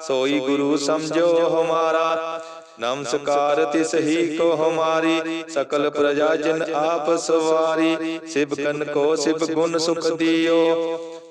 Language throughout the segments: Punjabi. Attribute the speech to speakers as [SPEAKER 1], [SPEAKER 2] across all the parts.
[SPEAKER 1] ਸੋਈ ਗੁਰੂ ਸਮਝੋ ਹਮਾਰਾ। ਨਮਸਕਾਰ ਤਿਸ ਹੀ ਕੋ ਹਮਾਰੀ, ਸਕਲ ਪ੍ਰਜਾ ਜਨ ਆਪ ਸਵਾਰੀ। ਸਿਵ ਸਿਵਕਨ ਕੋ ਸਿਵ ਗੁਣ ਸੁਖ ਦਿਓ।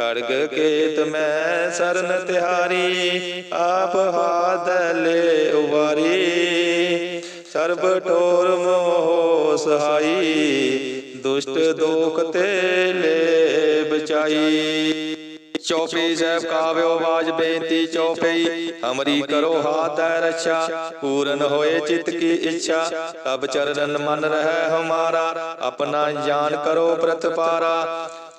[SPEAKER 1] ਖੜਗ ਕੇਤ ਮੈਂ ਸਰਨ ਤਿਹਾਰੀ, ਆਪ ਹਾਥ ਉਵਾਰੀ। ਸਰਬ ਠੋਰ ਮੋਹ ਸਹਾਈ, ਦੁਸ਼ਟ ਦੋਖ ਤੇ ਲੈ ਬਚਾਈ ਚੌਪਈ ਸਾਹਿਬ ਕਾਵਿਓ ਬਾਜ ਬੇਨਤੀ ਚੌਪਈ ਹਮਰੀ ਕਰੋ ਹਾਥ ਹੈ ਰੱਛਾ, ਪੂਰਨ ਹੋਏ ਚਿਤ ਕੀ ਇੱਛਾ। ਤਬ ਚਰਨ ਮਨ ਰਹਿ ਹਮਾਰਾ, ਆਪਣਾ ਜਾਨ ਕਰੋ ਪ੍ਰਤਪਾਰਾ।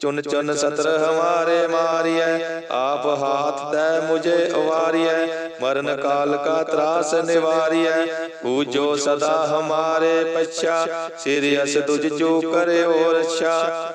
[SPEAKER 1] ਚੁਨ ਚੁਨ ਸਤਰ ਹਮਾਰੇ ਮਾਰੀਐ। ਆਪ ਹਾਥ ਤੈ ਮੁਝੇ ਉਵਾਰੀਐ ਮਰਨ ਕਾਲ ਕਾ ਤਰਾਸ ਨਿਵਾਰੀਐ। ਪੂਜੋ ਸਦਾ ਹਮਾਰੇ ਪਛਾ। ਸਿਰ ਅਸ ਤੁਝ ਜੋ ਕਰਿਓ ਰਛਾ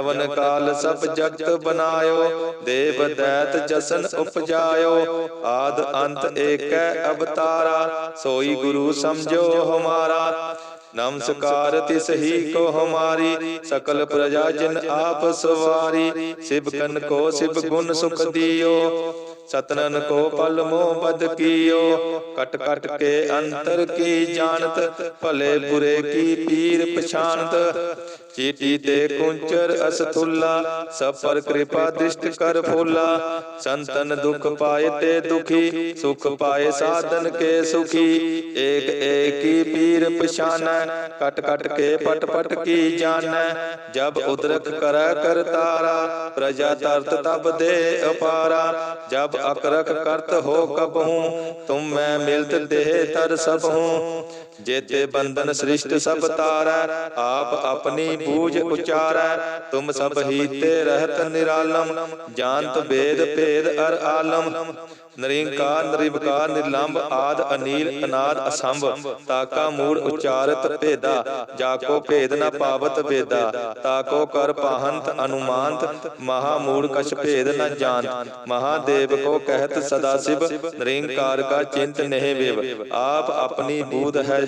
[SPEAKER 1] ਜਵਨ ਕਾਲ ਸਭ ਜਗਤ ਬਨਾਇਓ ਦੇਵ ਦੈਤ ਜਸਨ ਉਪਜਾਇਓ, ਆਦ ਅੰਤ ਏਕੈ ਅਵਤਾਰਾ, ਸੋਈ ਗੁਰੂ ਸਮਝੋ ਹਮਾਰਾ। ਨਮਸਕਾਰ ਤਿਸ ਹੀ ਕੋ ਹਮਾਰੀ, ਸਕਲ ਪ੍ਰਜਾ ਜਿਨ ਆਪ ਸਵਾਰੀ ਸਿਵ ਕਨ ਕੋ ਸਿਵ ਗੁਣ ਸੁਖ ਦਿਓ। ਸਤਨਨ ਕੋ ਪਲ ਮੋਹ ਬਦ ਕੀਓ, ਕਟ ਕਟ ਕੇ ਅੰਤਰ ਕੀ ਜਾਣਤ, ਭਲੇ ਬੁਰੇ ਕੀ ਪੀਰ ਪਛਾਨਤ ਚੀਟੀ ਤੇ ਕੁੰਚਰ ਅਸਥੁੱਲਾ ਸਭ ਪਰ ਕਿਰਪਾ ਦ੍ਰਿਸ਼ਟ ਕਰ ਫੁੱਲਾ ਸੰਤਨ ਦੁਖ ਪਾਏ ਤੇ ਦੁਖੀ ਸੁਖ ਪਾਏ ਸਾਧਨ ਕੇ ਸੁਖੀ ਏਕ ਏਕੀ ਪੀਰ ਪਛਾਨੈ ਕਟ ਕਟ ਕੇ ਪਟ ਪਟ ਕੀ ਜਾਣੈ ਜਬ ਉਦਰਕ ਕਰੈ ਕਰਤਾਰਾ ਪ੍ਰਜਾ ਤਰਤ ਤਬ ਦੇ ਅਪਾਰਾ ਜਬ ਅਕਰਖ ਕਰਤ ਹੋ ਕਬਹੂ ਤੁਮ ਮੈਂ ਮਿਲਤ ਦੇਹ ਤਰ ਸਭ ਹੂੰ ਜੇਤੇ ਬੰਧਨ ਸ੍ਰਿਸ਼ਟ ਸਭ ਤਾਰੈ, ਆਪ ਆਪਣੀ ਬੂਝ ਉਚਾਰੈ, ਤੁਮ ਸਭ ਹੀ ਰਹਿਤ ਨਿਰਾਲਮ, ਜਾਣਤ ਵੇਦ ਭੇਦ ਅਰ ਆਲਮ। ਨਰਿੰਕਾਰ, ਨਿਰਵਿਕਾਰ ਨਿਰਲੰਭ ਆਦ ਅਨੀਲ, ਅਨਾਦ ਅਸੰਭ, ਤਾਕਾ ਮੂੜ ਉਚਾਰਤ ਭੇਦਾ, ਜਾਕੋ ਭੇਦ ਨ ਪਾਵਤ ਵੇਦਾ, ਤਾਕੋ ਕਰ ਪਾਹੰਤ ਅਨੁਮਾਨਤ, ਮਹਾ ਮੂੜ ਕਛ ਭੇਦ ਨ ਜਾਣਤ। ਮਹਾਦੇਵ ਕੋ ਕਹਿਤ ਸਦਾ ਸਿਵ, ਨਿਰੰਕਾਰ ਕਾ ਚਿੰਤ ਨਹਿ ਵਿਵ, ਆਪ ਆਪਣੀ ਬੂਧ ਹੈ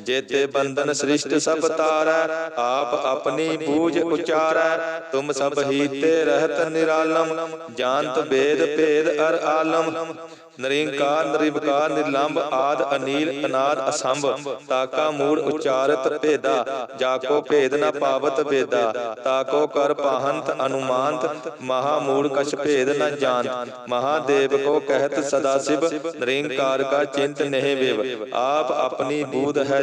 [SPEAKER 1] ਜੇਤੇ ਬੰਧਨ ਸ੍ਰਿਸ਼ਟ ਸਭ ਤਾਰੈ ਆਪ ਆਪਣੀ ਬੂਝ ਉਚਾਰੈ। ਤੁਮ ਸਭ ਹੀ ਰਹਿਤ ਨਿਰਾਲਮ, ਜਾਣਤ ਵੇਦ ਭੇਦ ਅਰ ਆਲਮ। ਨਰਿੰਕਾਰ, ਨਿਰਵਕਾਰ ਨਿਰਲੰਭ ਆਦ ਅਨੀਲ, ਅਨਾਦ ਅਸੰਭ, ਤਾਕਾ ਮੂੜ ਉਚਾਰਤ ਭੇਦਾ। ਜਾਕੋ ਭੇਦ ਨ ਪਾਵਤ ਵੇਦਾ। ਤਾਕੋ ਕਰ ਪਾਹੰਤ ਅਨੁਮਾਨਤ, ਮਹਾ ਮੂੜ ਕਛ ਭੇਦ ਨ ਜਾਣਤ। ਮਹਾਦੇਵ ਕੋ ਕਹਿਤ ਸਦਾ ਸਿਵ, ਨਿਰੰਕਾਰ ਕਾ ਚਿੰਤ ਨਹਿ ਵਿਵ। ਆਪ ਆਪਣੀ ਬੂਧ ਹੈ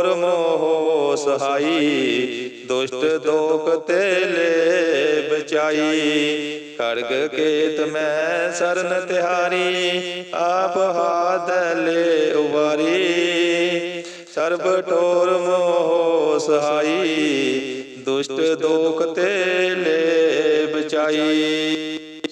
[SPEAKER 1] ਠੋਰ ਮੋਹ ਸਹਾਈ, ਦੁਸ਼ਟ ਦੋਖ ਤੇ ਲੈ ਬਚਾਈ ਖੜਗ ਕੇਤ ਮੈਂ ਸਰਨ ਤਿਹਾਰੀ, ਆਪ ਹਾਥ ਲੈ ਉਵਾਰੀ। ਸਰਬ ਠੋਰ ਮੋਹ ਸਹਾਈ, ਦੁਸ਼ਟ ਦੋਖ ਤੇ ਲੈ ਬਚਾਈ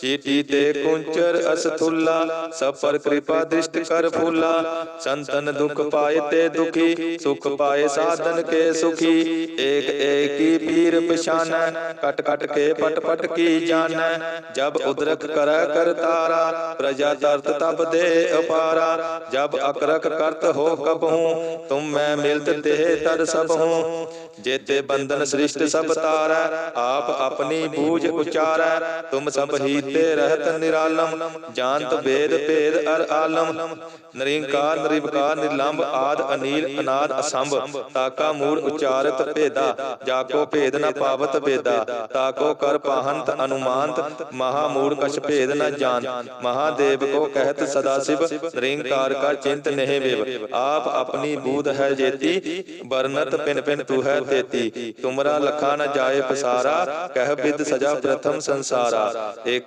[SPEAKER 1] ਚੀਟੀ ਤੇ ਕੁੰਚਰ ਅਸਥੁੱਲਾ ਸਭ ਪਰ ਕਿਰਪਾ ਦ੍ਰਿਸ਼ਟ ਕਰ ਫੂਲਾ। ਸੰਤਨ ਦੁਖ ਪਾਏ ਤੇ ਦੁਖੀ, ਸੁਖ ਪਾਏ ਸਾਧਨ ਕੇ ਸੁਖੀ। ਏਕ ਏਕ ਪੀਰ ਪਛਾਨੈ, ਕਟ ਕਟ ਕੇ ਪਟ ਪਟ ਕੀ ਜਾਣੈ ਜਬ ਉਦਰਕ ਕਰੈ ਕਰ ਤਾਰਾ, ਪ੍ਰਜਾ ਤਰਤ ਤਬ ਦੇ ਅਪਾਰਾ। ਜਬ ਅਕਰਕ ਕਰਤ ਹੋ ਕਬਹੂ ਤੁਮ ਮੈਂ ਮਿਲਤ ਤੇ ਤਰ ਸਭ। ਹੂੰ ਜੇਤੇ ਬੰਧਨ ਸ੍ਰਿਸ਼ਟ ਸਭ ਤਾਰੈ, ਆਪ ਆਪਣੀ ਬੂਝ ਉਚਾਰੈ। ਤੁਮ ਸਭ ਹੀ ਤੇ ਰਹਿਤ ਨਿਰਾਲਮ ਜਾਣਤ ਵੇਦ ਭੇਦ ਅਰ ਆਲਮ। ਨਰਿੰਕਾਰ, ਨਿਰਵਕਾਰ ਨਿਰਲੰਭ ਆਦ ਅਨੀਲ, ਅਨਾਦ ਅਸੰਭ। ਤਾਕਾ ਮੂੜ ਉਚਾਰਤ ਭੇਦਾ, ਜਾਕੋ ਭੇਦ ਨ ਪਾਵਤ ਵੇਦਾ ਤਾਕੋ ਕਰ ਪਾਹੰਤ ਅਨੁਮਾਨਤ, ਮਹਾ ਮੂੜ ਕਛ ਭੇਦ ਨ ਜਾਣ ਮਹਾਦੇਵ ਕੋ ਕਹਿਤ ਸਦਾ ਸਿਵ, ਨਿਰੰਕਾਰ ਕਾ ਚਿੰਤ ਨਹਿ ਵਿਵ। ਆਪ ਆਪਣੀ ਬੂਧ ਹੈ ਜੇਤੀ ਬਰਨਤ ਪਿਨ ਪਿਨ ਤੂ ਹੈ ਤੇਤੀ। ਤੁਮਰਾ ਲਖਾ ਨ ਜਾਏ ਪਸਾਰਾ, ਕਹਿ ਬਿਦ ਸਜਾ ਪ੍ਰਥਮ ਸੰਸਾਰਾ।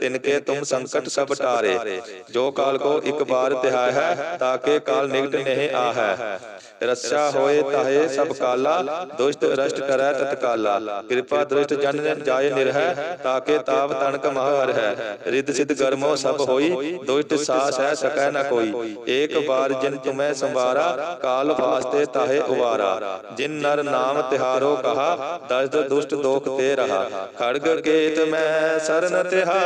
[SPEAKER 1] ਤਿਨਕੇ ਤੁਮ ਸੰਕਟ ਸਭ ਟਾਰੇ। ਜੋ ਕਾਲ ਕੋ ਇੱਕ ਬਾਰ ਤਿਹਾਇ ਹੈ ਤਾਕੇ ਕਾਲ ਨਿਕਟ ਨਹੀਂ ਆਹੈ। ਰੱਛਾ ਹੋਏ ਤਾਹੇ ਸਭ ਕਾਲਾ ਦੁਸ਼ਟ ਰਸ਼ਟ ਕਰੈ ਤਤਕਾਲਾ। ਕਿਰਪਾ ਦ੍ਰਿਸ਼ਟ ਜਨ ਜਾਏ ਨਿਰਹਿ ਤਾਕੇ ਤਾਪ ਤਨਕ ਮਹਰ ਹੈ ਰਿੱਧ ਸਿਧ ਗਰਮੋ ਸਭ ਹੋਈ ਦੁਸ਼ਟ ਸਾਸ ਹੈ ਸਕੈ ਨ ਕੋਈ। ਏਕ ਬਾਰ ਜਿਨ ਤੁਮੈ ਸੰਵਾਰਾ ਕਾਲ ਵਾਸਤੇ ਤਾਹੇ ਉਵਾਰਾ। ਜਿਨ ਨਰ ਨਾਮ ਤਿਹਾਰੋ ਕਹਾ ਦਸਦ ਦੁਸ਼ਟ ਦੋਖ ਤੇ ਰਹਾ ਖੜਗ ਕੇਤ ਮੈਂ ਸਰਨ ਤਿਹਾਰੀ